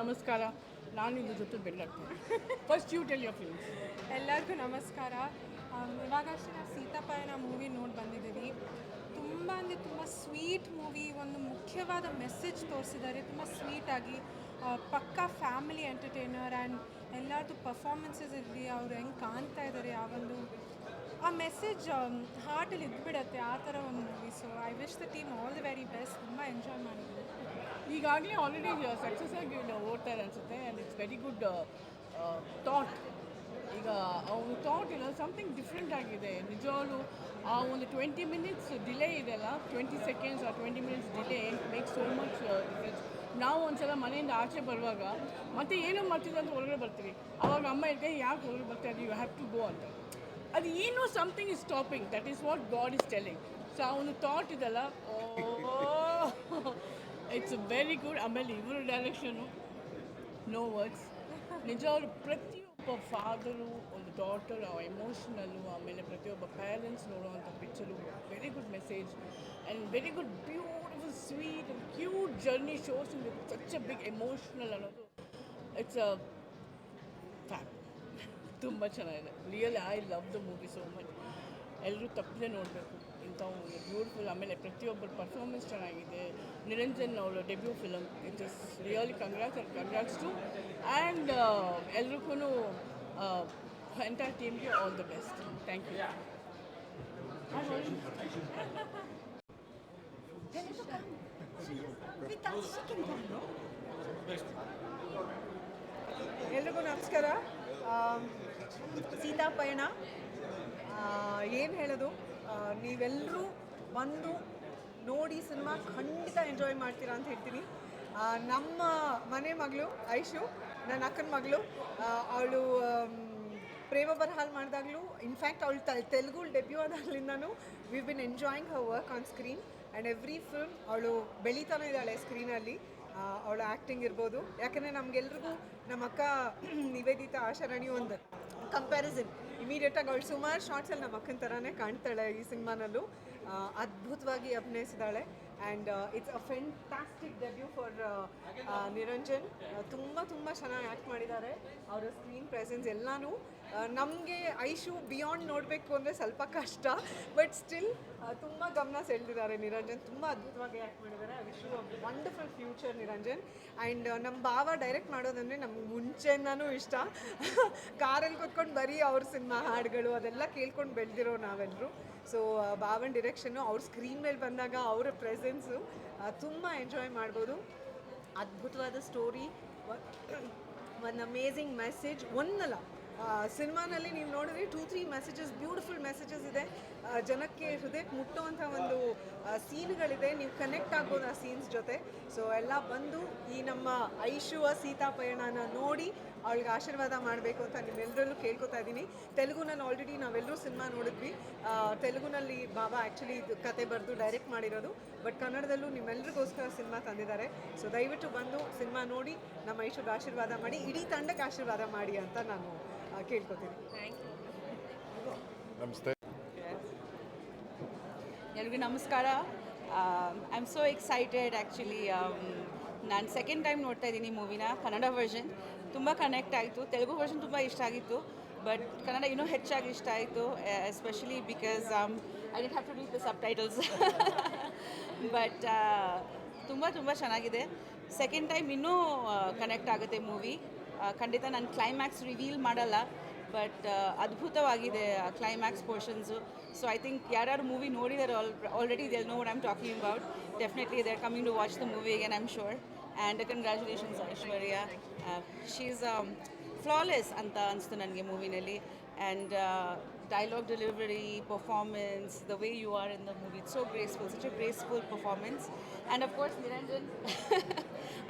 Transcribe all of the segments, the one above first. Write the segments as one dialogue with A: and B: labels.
A: ನಮಸ್ಕಾರ. ನಾನು ಇದ್ರ ಜೊತೆ ಬೆಳ್ಳಾಡ್ತೀನಿ. First you tell your films
B: ಎಲ್ಲರಿಗೂ ನಮಸ್ಕಾರ. ಇವಾಗ ಇವಾಗಷ್ಟೇ ನಾವು ಸೀತಾಪಯಣ ಮೂವಿ ನೋಡಿ ಬಂದಿದ್ದೀವಿ. ತುಂಬ ಅಂದರೆ ತುಂಬ ಸ್ವೀಟ್ ಮೂವಿ ಒಂದು ಮುಖ್ಯವಾದ ಮೆಸೇಜ್ ತೋರಿಸಿದ್ದಾರೆ. ತುಂಬ ಸ್ವೀಟಾಗಿ ಪಕ್ಕಾ ಫ್ಯಾಮಿಲಿ ಎಂಟರ್ಟೈನರ್ ಆ್ಯಂಡ್ ಎಲ್ಲರದ್ದು ಪರ್ಫಾರ್ಮೆನ್ಸಸ್ ಇರಲಿ, ಅವ್ರು ಹೆಂಗೆ ಕಾಣ್ತಾ ಇದ್ದಾರೆ ಆ ಒಂದು, ಆ ಮೆಸೇಜ್ ಹಾರ್ಟಲ್ಲಿ ಇದ್ಬಿಡತ್ತೆ, ಆ ಥರ ಒಂದು movie so I wish the team all the very best ತುಂಬ ಎಂಜಾಯ್ ಮಾಡಿದ್ವಿ
A: ಈಗಾಗಲೇ ಆಲ್ರೆಡಿ ಸಕ್ಸಸ್ ಆಗಿ ಓಡ್ತಾರೆ ಅನಿಸುತ್ತೆ and it's very good thought ಈಗ ಅವನು ಥಾಟ್ ಇಲ್ಲ ಸಮಥಿಂಗ್ ಡಿಫ್ರೆಂಟ್ ಆಗಿದೆ. ನಿಜವಾಗ್ಲೂ ಆ ಒಂದು ಟ್ವೆಂಟಿ ಮಿನಿಟ್ಸ್ ಡಿಲೇ ಇದೆಯಲ್ಲ ಟ್ವೆಂಟಿ ಸೆಕೆಂಡ್ಸ್ ಆ twenty minutes delay make so much difference ನಾವು ಒಂದ್ಸಲ ಮನೆಯಿಂದ ಆಚೆ ಬರುವಾಗ ಮತ್ತೆ ಏನೋ ಮಾಡ್ತಿದ್ದೆ ಅಂತ ಹೊರಗಡೆ ಬರ್ತೀವಿ. ಅವಾಗ ಅಮ್ಮ ಹೇಳ್ತಾರೆ, ಯಾಕೆ ಹೊರಗಡೆ ಬರ್ತಾ ಇದ್ದೀವಿ ಯು ಹ್ಯಾವ್ ಟು ಗೋ ಅಂತ. ಅದು ಏನೋ something is stopping that is what God is telling so ಅವನು ಥಾಟ್ ಇದೆಲ್ಲ ಇಟ್ಸ್ ವೆರಿ ಗುಡ್ ಆಮೇಲೆ ಇವರು ಡೈರೆಕ್ಷನು ನೋ ವರ್ಡ್ಸ್ ನಿಜ ಅವರು ಪ್ರತಿಯೊಬ್ಬ ಫಾದರು ಒಂದು ಡಾಟರ್ ಎಮೋಷನಲ್ಲು ಆಮೇಲೆ ಪ್ರತಿಯೊಬ್ಬ ಪೇರೆಂಟ್ಸ್ ನೋಡುವಂಥ picture very good message and very good beautiful sweet and cute journey shows in such a big emotional ಅನ್ನೋದು. ಇಟ್ಸ್ ಅ ಫ್ಯಾಕ್ಟ್ ತುಂಬ ಚೆನ್ನಾಗಿದೆ. Really I love the movie so much ಎಲ್ಲರೂ ತಪ್ಪದೆ ನೋಡಬೇಕು. ಒಂದು ಬ್ಯೂಟಿಫುಲ್ ಆಮೇಲೆ ಪ್ರತಿಯೊಬ್ಬರ ಪರ್ಫಾರ್ಮೆನ್ಸ್ ಚೆನ್ನಾಗಿದೆ. ನಿರಂಜನ್ ಅವರ debut film it is really congrats and congrats to and ಎಲ್ರಿಗೂ ಎಂಟೈರ್ ಟೀಮ್ಗೆ all the best thank you
C: ಎಲ್ರಿಗೂ ನಮಸ್ಕಾರ. ಸೀತಾಪಯಣ. ಸೀತಾ ಪಯಣ ಏನು ಹೇಳೋದು? ನೀವೆಲ್ಲರೂ ಬಂದು ನೋಡಿ ಸಿನಿಮಾ ಖಂಡಿತ ಎಂಜಾಯ್ ಮಾಡ್ತೀರಾ ಅಂತ ಹೇಳ್ತೀನಿ. ನಮ್ಮ ಮನೆ ಮಗಳು ಐಶು, ನನ್ನ ಅಕ್ಕನ ಮಗಳು ಅವಳು ಪ್ರೇಮ ಬರಹಾಲ್ ಮಾಡಿದಾಗಲೂ ಇನ್ಫ್ಯಾಕ್ಟ್ ಅವಳು Telugu debut ಆದಾಗಲಿಂದನೂ we been enjoying her work on screen and every film ಅವಳು ಬೆಳೀತಾನೆ ಇದ್ದಾಳೆ ಸ್ಕ್ರೀನಲ್ಲಿ ಅವಳ ಆ್ಯಕ್ಟಿಂಗ್ ಇರ್ಬೋದು. ಯಾಕಂದರೆ ನಮಗೆಲ್ರಿಗೂ ನಮ್ಮ ಅಕ್ಕ ನಿವೇದಿತಾ ಆಶಾರಾಣಿ ಒಂದು ಕಂಪ್ಯಾರಿಸನ್ ಇಮಿಡಿಯೇಟಾಗಿ ಅವಳು ಸುಮಾರು ಶಾರ್ಟ್ಸಲ್ಲಿ ನಮ್ಮ ಅಕ್ಕನ ಥರನೇ ಕಾಣ್ತಾಳೆ ಈ ಸಿನಿಮಾನಲ್ಲೂ. ಅದ್ಭುತವಾಗಿ ಅಭಿನಯಿಸಿದಾಳೆ. And it's a fantastic debut for Niranjan. ತುಂಬ ತುಂಬ ಚೆನ್ನಾಗಿ ಆ್ಯಕ್ಟ್ ಮಾಡಿದ್ದಾರೆ. ಅವರ ಸ್ಕ್ರೀನ್ ಪ್ರೆಸೆನ್ಸ್ ಎಲ್ಲನೂ ನಮಗೆ ಐಶು ಬಿಯಾಂಡ್ ನೋಡಬೇಕು ಅಂದರೆ ಸ್ವಲ್ಪ ಕಷ್ಟ ಬಟ್ ಸ್ಟಿಲ್ ತುಂಬ ಗಮನ ಸೆಳೆದಿದ್ದಾರೆ ನಿರಂಜನ್. ತುಂಬ ಅದ್ಭುತವಾಗಿ ಆ್ಯಕ್ಟ್ ಮಾಡಿದ್ದಾರೆ. I wish wonderful future Niranjan. And ನಮ್ಮ ಭಾವ ಡೈರೆಕ್ಟ್ ಮಾಡೋದಂದರೆ ನಮ್ಗೆ ಮುಂಚೆಯಿಂದನೂ ಇಷ್ಟ. ಕಾರಲ್ಲಿ ಕೂತ್ಕೊಂಡು ಬರೀ ಅವ್ರ ಸಿನಿಮಾ ಹಾಡುಗಳು ಅದೆಲ್ಲ ಕೇಳ್ಕೊಂಡು ಬೆಳೆದಿರೋ ನಾವೆಲ್ಲರೂ ಸೊ ಭಾವನ್ ಡಿರೆಕ್ಷನ್ನು ಅವ್ರ ಸ್ಕ್ರೀನ್ ಮೇಲೆ ಬಂದಾಗ ಅವರ ಪ್ರೆಸೆನ್ಸು ತುಂಬ ಎಂಜಾಯ್ ಮಾಡ್ಬೋದು. ಅದ್ಭುತವಾದ ಸ್ಟೋರಿ ಒಂದು ಅಮೇಝಿಂಗ್ ಮೆಸೇಜ್ ಒಂದಲ್ಲ ಸಿನಿಮಾನಲ್ಲಿ ನೀವು ನೋಡಿದ್ರೆ two three messages beautiful messages ಇದೆ. ಜನಕ್ಕೆ ಹೃದಯಕ್ಕೆ ಮುಟ್ಟುವಂಥ ಒಂದು ಸೀನ್ಗಳಿದೆ. ನೀವು ಕನೆಕ್ಟ್ ಆಗ್ಬೋದು ಆ ಸೀನ್ಸ್ ಜೊತೆ. ಸೊ ಎಲ್ಲ ಬಂದು ಈ ನಮ್ಮ ಐಶುವ ಸೀತಾ ಪಯಣನ ನೋಡಿ ಅವಳಿಗೆ ಆಶೀರ್ವಾದ ಮಾಡಬೇಕು ಅಂತ ನಿಮ್ಮೆಲ್ಲರಲ್ಲೂ ಕೇಳ್ಕೊತಾ ಇದ್ದೀನಿ. ತೆಲುಗುನಲ್ಲಿ ಆಲ್ರೆಡಿ ನಾವೆಲ್ಲರೂ ಸಿನಿಮಾ ನೋಡಿದ್ವಿ. ತೆಲುಗುನಲ್ಲಿ ಬಾಬಾ ಆ್ಯಕ್ಚುಲಿ ಇದು ಕತೆ ಬರೆದು ಡೈರೆಕ್ಟ್ ಮಾಡಿರೋದು. ಬಟ್ ಕನ್ನಡದಲ್ಲೂ ನಿಮ್ಮೆಲ್ಲರಿಗೋಸ್ಕರ ಸಿನಿಮಾ ತಂದಿದ್ದಾರೆ. ಸೊ ದಯವಿಟ್ಟು ಬಂದು ಸಿನಿಮಾ ನೋಡಿ ನಮ್ಮ ಐಶುಗೆ ಆಶೀರ್ವಾದ ಮಾಡಿ ಇಡೀ ತಂಡಕ್ಕೆ ಆಶೀರ್ವಾದ ಮಾಡಿ ಅಂತ ನಾನು ಕೇಳ್ಕೊತೀನಿ.
D: ಥ್ಯಾಂಕ್ ಯು ನಮಸ್ತೆ.
E: ಎಲ್ರಿಗೂ ನಮಸ್ಕಾರ. I am so excited actually ನಾನು ಸೆಕೆಂಡ್ ಟೈಮ್ ನೋಡ್ತಾ ಇದ್ದೀನಿ ಮೂವಿನ ಕನ್ನಡ ವರ್ಷನ್ ತುಂಬ ಕನೆಕ್ಟ್ ಆಯಿತು. ತೆಲುಗು ವರ್ಷನ್ ತುಂಬ ಇಷ್ಟ ಆಗಿತ್ತು. ಬಟ್ ಕನ್ನಡ ಇನ್ನೂ ಹೆಚ್ಚಾಗಿ ಇಷ್ಟ ಆಯಿತು especially because I didn't have to read the subtitles but ತುಂಬ ತುಂಬ ಚೆನ್ನಾಗಿದೆ. ಸೆಕೆಂಡ್ ಟೈಮ್ ಇನ್ನೂ ಕನೆಕ್ಟ್ ಆಗುತ್ತೆ ಮೂವಿ ಖಂಡಿತ ನಾನು ಕ್ಲೈಮ್ಯಾಕ್ಸ್ ರಿವೀಲ್ ಮಾಡಲ್ಲ. ಬಟ್ ಅದ್ಭುತವಾಗಿದೆ climax portions so I think ಯಾರ್ಯಾರು movie ನೋಡಿದಾರೆ all already they know what I'm talking about definitely they are coming to watch the movie again I am sure and congratulations Aishwarya she is flawless ಅಂತ ಅನಿಸ್ತು ನನಗೆ ಮೂವಿನಲ್ಲಿ and dialogue delivery performance the way you are in the movie it's so graceful such a graceful performance and of course Niranjan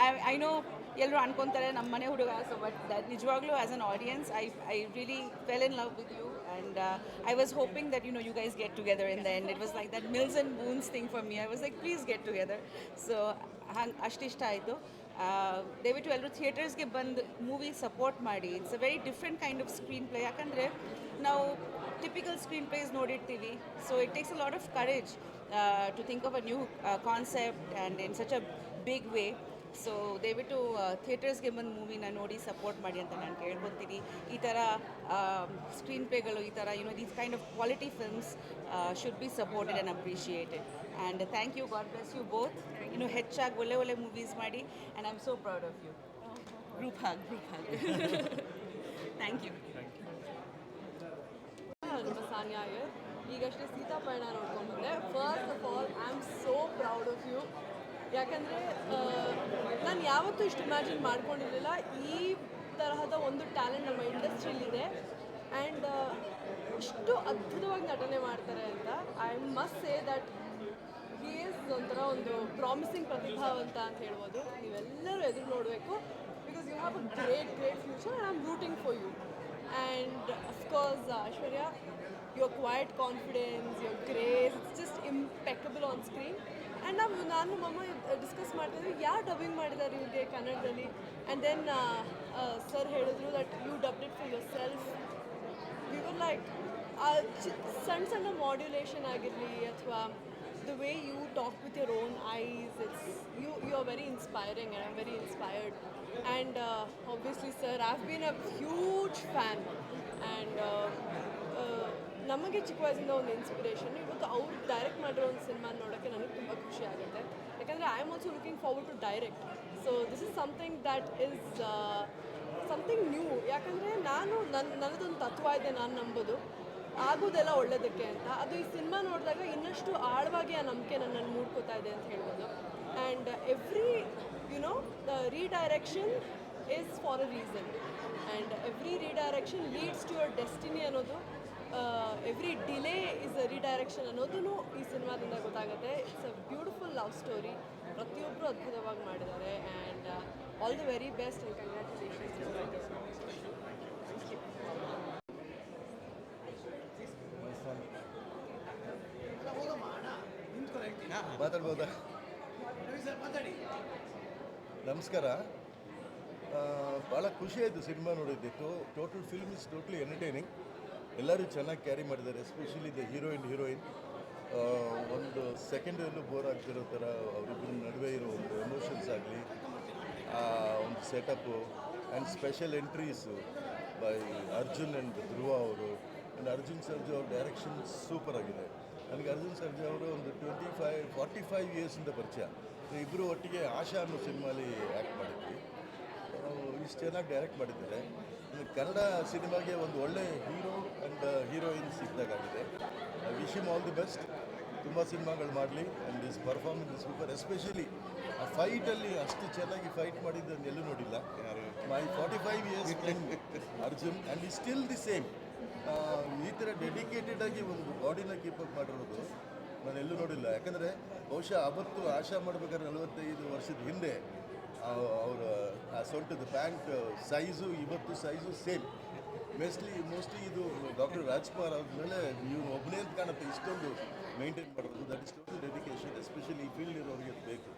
E: I I know ಎಲ್ಲರೂ ಅನ್ಕೊತಾರೆ ನಮ್ಮ ಮನೆ ಹುಡುಗ so but that ನಿಜವಾಗ್ಲೂ as an audience I I really fell in love with you and I was hoping that you know you guys get together in the end it was like that Mills and Boons thing for me I was like please get together so ಹಂಗೆ ಅಷ್ಟಿಷ್ಟ ಆಯಿತು ದಯವಿಟ್ಟು ಎಲ್ಲರೂ ಥಿಯೇಟರ್ಸ್ಗೆ ಬಂದು movie support ಮಾಡಿ. It's a very different kind of screen play ಯಾಕಂದರೆ ನಾವು ಟಿಪಿಕಲ್ ಸ್ಕ್ರೀನ್ ಪ್ಲೇಸ್ ನೋಡಿರ್ತೀವಿ so it takes a lot of courage to think of a new concept and in such a big way so ದಯವಿಟ್ಟು ಥಿಯೇಟರ್ಸ್ಗೆ ಬಂದು ಮೂವಿನ ನೋಡಿ support ಮಾಡಿ ಅಂತ ನಾನು ಕೇಳ್ಕೊತೀನಿ. ಈ ಥರ ಸ್ಕ್ರೀನ್ ಪ್ಲೇಗಳು ಈ ಥರ you know these kind of quality films should be supported and appreciated and thank you God bless you both ಇನ್ನು ಹೆಚ್ಚಾಗಿ ಒಳ್ಳೆ ಒಳ್ಳೆ ಮೂವೀಸ್ ಮಾಡಿ. And I am so proud of you group hug group hug thank you
D: Sania ಈಗಷ್ಟೇ ಸೀತಾಪಯಣ ನೋಡ್ಕೊಂಡು ಬಂದೆ first of all I am so proud of you ಯಾಕಂದರೆ ನಾನು ಯಾವತ್ತೂ ಇಷ್ಟು ಇಮ್ಯಾಜಿನ್ ಮಾಡ್ಕೊಂಡಿರಲಿಲ್ಲ. ಈ ತರಹದ ಒಂದು ಟ್ಯಾಲೆಂಟ್ ನಮ್ಮ ಇಂಡಸ್ಟ್ರಿಲಿದೆ ಆ್ಯಂಡ್ ಇಷ್ಟು ಅದ್ಭುತವಾಗಿ ನಟನೆ ಮಾಡ್ತಾರೆ ಅಂತ. I must say that he is ಒಂಥರ ಒಂದು ಪ್ರಾಮಿಸಿಂಗ್ ಪ್ರತಿಭಾವಂತ ಅಂತ ಹೇಳ್ಬೋದು. ನೀವೆಲ್ಲರೂ ಎದುರು ನೋಡಬೇಕು. Because you have a great great future and am rooting for you and of course Aishwarya your quiet confidence your grace it's just impeccable on screen and ನಾವು ನಾನು, ಮಮ್ಮ ಡಿಸ್ಕಸ್ ಮಾಡ್ತಿದ್ವಿ, ಯಾರು ಡಬ್ಬಿಂಗ್ ಮಾಡಿದ್ದಾರೆ ಇವ್ರಿಗೆ ಕನ್ನಡದಲ್ಲಿ? ಆ್ಯಂಡ್ ದೆನ್ ಸರ್ ಹೇಳಿದ್ರು that you dub it for yourself you were like ಸಣ್ಣ ಸಣ್ಣ ಮಾಡ್ಯುಲೇಷನ್ ಆಗಿರಲಿ ಅಥವಾ the way you talk with your own eyes it's you you are very inspiring and am very inspired and obviously sir I have been a huge fan and ನಮಗೆ ಚಿಕ್ಕ ವಯಸ್ಸಿಂದ ಒಂದು inspiration ಇವತ್ತು ಅವ್ರು ಡೈರೆಕ್ಟ್ ಮಾಡಿರೋ ಒಂದು ಸಿನಿಮಾ ನೋಡೋಕ್ಕೆ ನನಗೆ ತುಂಬ ಖುಷಿ ಆಗುತ್ತೆ. ಯಾಕಂದರೆ I am also looking forward to direct so this is something that is something new ಯಾಕಂದರೆ ನಾನು ನನ್ನ ನನ್ನದೊಂದು ತತ್ವ ಇದೆ, ನಾನು ನಂಬೋದು. ಆಗೋದೆಲ್ಲ ಒಳ್ಳೆಯದಕ್ಕೆ ಅಂತ. ಅದು ಈ ಸಿನಿಮಾ ನೋಡಿದಾಗ ಇನ್ನಷ್ಟು ಆಳವಾಗಿ ಆ ನಂಬಿಕೆ ನನ್ನನ್ನು ಮೂಡ್ಕೋತಾ ಇದೆ ಅಂತ ಹೇಳ್ಬೋದು. And every you you know the redirection is for a reason and every redirection leads to your destiny ಅನ್ನೋದು every delay is a redirection ಅನ್ನೋದೂ ಈ ಸಿನಿಮಾದಿಂದ ಗೊತ್ತಾಗುತ್ತೆ. It's a beautiful love story ಪ್ರತಿಯೊಬ್ಬರು ಅದ್ಭುತವಾಗಿ ಮಾಡಿದ್ದಾರೆ. And all the very best and congratulations
F: ಮಾತಾಡ್ಬೋದಾ. ನಮಸ್ಕಾರ. ಭಾಳ ಖುಷಿ ಆಯಿತು ಸಿನಿಮಾ ನೋಡಿದ್ದಿತ್ತು total film is totally entertaining ಎಲ್ಲರೂ ಚೆನ್ನಾಗಿ ಕ್ಯಾರಿ ಮಾಡಿದ್ದಾರೆ ಎಸ್ಪೆಷಲಿ ದ ಹೀರೋಯಿನ್ ಹೀರೋಯಿನ್ ಒಂದು ಸೆಕೆಂಡಲ್ಲೂ ಬೋರ್ ಆಗ್ತಿರೋ ಥರ ಅವರಿಬ್ಬರ ನಡುವೆ ಇರೋ ಒಂದು ಎಮೋಷನ್ಸ್ ಆಗಲಿ ಒಂದು setup and special entries by Arjun and Dhruva ಅವರು. ಆ್ಯಂಡ್ ಅರ್ಜುನ್ ಸರ್ಜು ಅವ್ರ ಡೈರೆಕ್ಷನ್ ಸೂಪರ್ ಆಗಿದೆ. ನನಗೆ ಅರ್ಜುನ್ ಸರ್ಜು ಅವರು ಒಂದು ಟ್ವೆಂಟಿ ಫೈವ್ ಫಾರ್ಟಿ ಫೈವ್ ಇಯರ್ಸಿಂದ ಪರಿಚಯ ಇಬ್ಬರು ಒಟ್ಟಿಗೆ ಆಶಾ ಅನ್ನೋ ಸಿನಿಮಾಲಿ ಆ್ಯಕ್ಟ್ ಮಾಡಿದ್ವಿ. ಇಷ್ಟು ಚೆನ್ನಾಗಿ ಡೈರೆಕ್ಟ್ ಮಾಡಿದ್ದಾರೆ. ಕನ್ನಡ ಸಿನಿಮಾಗೆ ಒಂದು ಒಳ್ಳೆ hero and heroine ಸಿಕ್ಕಿದಾಗಿದೆ wish him all the best ತುಂಬ ಸಿನಿಮಾಗಳು ಮಾಡಲಿ and is performance is super especially ಆ ಫೈಟಲ್ಲಿ ಅಷ್ಟು ಚೆನ್ನಾಗಿ ಫೈಟ್ ಮಾಡಿದ್ದನ್ನು ಎಲ್ಲೂ ನೋಡಿಲ್ಲ. My forty five years Arjun and ಈ ಸ್ಟಿಲ್ ದಿ ಸೇಮ್ ಈ ಥರ ಡೆಡಿಕೇಟೆಡ್ ಆಗಿ ಒಂದು ಬಾಡಿನ ಕೀಪ್ ಅಪ್ ಮಾಡಿರೋದು ನಾನು ಎಲ್ಲೂ ನೋಡಿಲ್ಲ. ಯಾಕಂದರೆ ಬಹುಶಃ ಅವತ್ತು ಆಶಾ ಮಾಡಬೇಕಾದ್ರೆ ನಲವತ್ತೈದು ವರ್ಷದ ಹಿಂದೆ ಅವರ ಆ ಸೊಂಟದ ಪ್ಯಾಂಟ್ ಸೈಜು, ಇವತ್ತು ಸೈಜು ಸೇಮ್. ಮೋಸ್ಟ್ಲಿ ಮೋಸ್ಟ್ಲಿ ಇದು ಡಾಕ್ಟರ್ ರಾಜ್ಕುಮಾರ್ ಆದಮೇಲೆ ಇವನು ಒಬ್ಬನೇ ಅಂತ ಕಾಣುತ್ತೆ. ಇಷ್ಟೊಂದು ಮೇಂಟೈನ್ ಮಾಡೋದು that is total dedication especially ಈ ಫೀಲ್ಡ್ ಇರೋರಿಗೆ ಬೇಕು.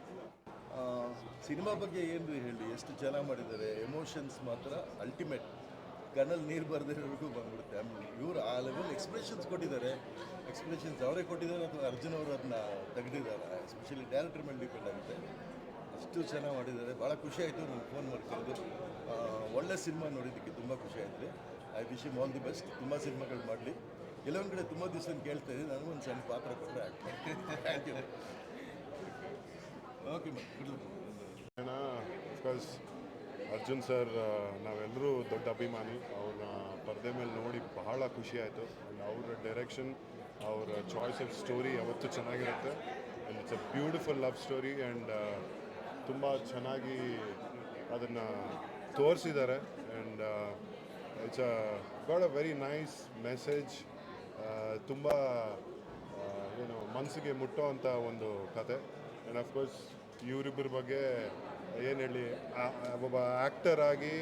F: ಸಿನಿಮಾ ಬಗ್ಗೆ ಏನು ಹೇಳಿ? ಎಷ್ಟು ಚೆನ್ನಾಗಿ ಮಾಡಿದ್ದಾರೆ? ಎಮೋಷನ್ಸ್ ಮಾತ್ರ ಅಲ್ಟಿಮೇಟ್ ಕಣ್ಣಲ್ಲಿ ನೀರು ಬರೆದಿರೋರಿಗೂ ಬಂದ್ಬಿಡುತ್ತೆ. ಇವರು ಆ ಲೆವೆಲ್ ಎಕ್ಸ್ಪ್ರೆಷನ್ಸ್ ಕೊಟ್ಟಿದ್ದಾರೆ. ಎಕ್ಸ್ಪ್ರೆಷನ್ಸ್ ಅವರೇ ಕೊಟ್ಟಿದ್ದಾರೆ ಅಥವಾ ಅರ್ಜುನ್ ಅವರು ಅದನ್ನ ತೆಗೆದಿದ್ದಾರೆ? ಎಸ್ಪೆಷಲಿ ಡೈರೆಕ್ಟರ್ ಮೇಲೆ ಡಿಪೆಂಡ್ ಆಗುತ್ತೆ. ಅಷ್ಟು ಚೆನ್ನಾಗಿ ಮಾಡಿದ್ದಾರೆ. ಭಾಳ ಖುಷಿ ಆಯಿತು ನನಗೆ ಫೋನ್ ಮಾಡ್ಕೊಂಡು ಒಳ್ಳೆ ಸಿನಿಮಾ ನೋಡಿದ್ದಕ್ಕೆ ತುಂಬ ಖುಷಿ ಆಯಿತು. I wish all the best ತುಂಬ ಸಿನಿಮಾಗಳು ಮಾಡಲಿ. ಕೆಲವೊಂದು ಕಡೆ ತುಂಬ ದಿವಸ ಕೇಳ್ತಾ ಇದ್ದೀನಿ. ನನಗೂ ಒಂದು ಸಣ್ಣ ಪಾತ್ರ ಕೊಟ್ಟರೆ
G: ಬಿಕಾಸ್ ಅರ್ಜುನ್ ಸರ್ ನಾವೆಲ್ಲರೂ ದೊಡ್ಡ ಅಭಿಮಾನಿ. ಅವ್ರನ್ನ ಪರದೆ ಮೇಲೆ ನೋಡಿ ಬಹಳ ಖುಷಿ ಆಯಿತು. ಆ್ಯಂಡ್ ಅವರ ಡೈರೆಕ್ಷನ್ ಅವರ ಚಾಯ್ಸ್ ಆಫ್ ಸ್ಟೋರಿ ಯಾವತ್ತೂ ಚೆನ್ನಾಗಿರುತ್ತೆ. And it's a beautiful love story and ತುಂಬ ಚೆನ್ನಾಗಿ ಅದನ್ನು ತೋರಿಸಿದ್ದಾರೆ. And it's a God a very nice message ತುಂಬ ಏನು ಮನಸ್ಸಿಗೆ ಮುಟ್ಟೋ ಅಂಥ ಒಂದು ಕತೆ. ಆ್ಯಂಡ್ ಅಫ್ಕೋರ್ಸ್ ಇವರಿಬ್ಬರ ಬಗ್ಗೆ ಏನು ಹೇಳಿ ಒಬ್ಬ ಆ್ಯಕ್ಟರ್ ಆಗಿ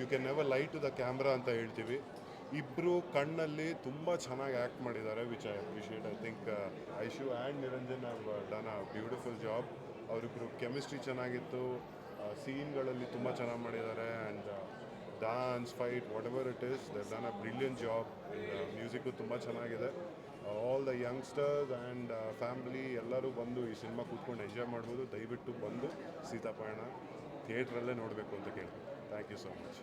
G: you can never lie to the camera ಅಂತ ಹೇಳ್ತೀವಿ. ಇಬ್ಬರು ಕಣ್ಣಲ್ಲಿ ತುಂಬ ಚೆನ್ನಾಗಿ ಆ್ಯಕ್ಟ್ ಮಾಡಿದ್ದಾರೆ which I appreciate I think Aishu and Niranjan have done a beautiful job ಅವರಿಬ್ಬರು ಕೆಮಿಸ್ಟ್ರಿ ಚೆನ್ನಾಗಿತ್ತು. ಸೀನ್ಗಳಲ್ಲಿ ತುಂಬ ಚೆನ್ನಾಗಿ ಮಾಡಿದ್ದಾರೆ and dance fight whatever it is the done a brilliant job music ತುಂಬ ಚೆನ್ನಾಗಿದೆ. All the youngsters and family ಎಲ್ಲರೂ ಬಂದು ಈ ಸಿನಿಮಾ ಕೂತ್ಕೊಂಡು ಎಂಜಾಯ್ ಮಾಡ್ಬೋದು. ದಯವಿಟ್ಟು ಬಂದು ಸೀತಾಪಯಣ ಥಿಯೇಟ್ರಲ್ಲೇ ನೋಡಬೇಕು ಅಂತ ಕೇಳ್ತೀನಿ. Thank you so much